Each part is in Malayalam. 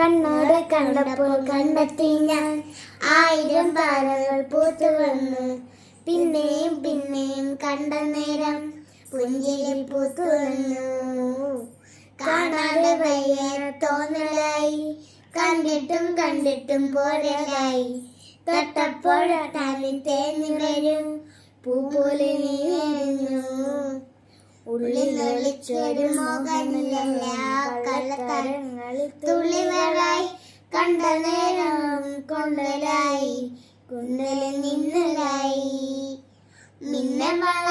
കണ്ണോട് കണ്ടപ്പോൾ കണ്ടെത്തി ഞാൻ. ആയിരം പാറകൾ പൂത്തു വന്നു. പിന്നെയും പിന്നെയും കണ്ട നേരം പുഞ്ചിരി പൂത്തു വന്നു. കാണാതെ വയ്യേറെ തോന്നലായി. കണ്ടിട്ടും കണ്ടിട്ടും പോരലായി. തൊട്ടപ്പോഴൊട്ടാലിൽ തേഞ്ഞു വരും. പോലെ നീ വരുന്നു ഉള്ളിൽ ഒളിച്ചൊരു മോഹമില്ല കള്ളത്തരങ്ങളിൽ തുള്ളിവരായി കണ്ട നേരം കൊണ്ടലായി. കുന്നലിൽ നിന്നലായി. മിന്നമള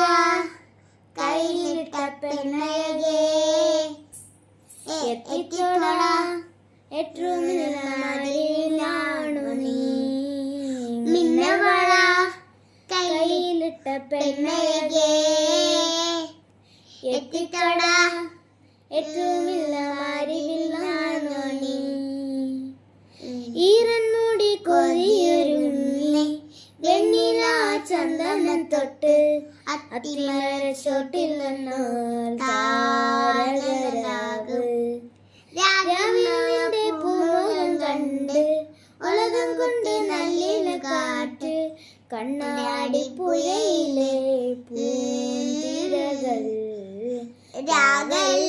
കയ്യിലിട്ട പെണ്ണഴകേ. എത്തിച്ചോട എട്ടുമില്ലാണു നീ. മിന്നമള കയ്യിലിട്ട പെണ്ണയകേ എത്തിത്തോട ഏറ്റവുമില്ല കൊതിയൊരുങ്ങി. വെണ്ണില ചന്ദനം തൊട്ട് അത്തിമര രാവിലെ പൂമുഖം കണ്ട് ഉലകം കൊണ്ട് നല്ലിന കാറ്റ് കണ്ണാടി പുഴയിലെ പൂന്തിരകൾ. രാഗല്ല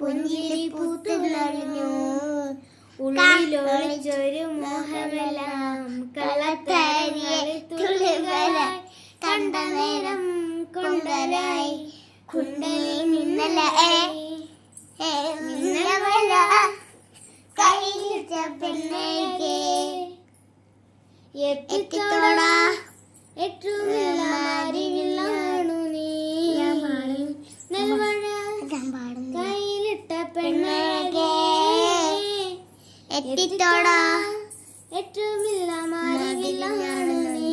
പുഞ്ചിരി പൂത്തുലറിഞ്ഞു ഉള്ളിലൊളിച്ചൊരു മോഹമെല്ലാം കളത്തരിയെ തുള്ളികളായി കണ്ട നേരം കൊണ്ടരായി കുണ്ടലി നിന്നലായി നിന്നവല കയ്യിലിച്ച കയ്യിലിട്ട പെണ്ണേകേ എത്തിത്തോടാ. എട്ടുമില്ല എത്തിത്തോടാ. എട്ടുമില്ല ഇല്ല ഉം.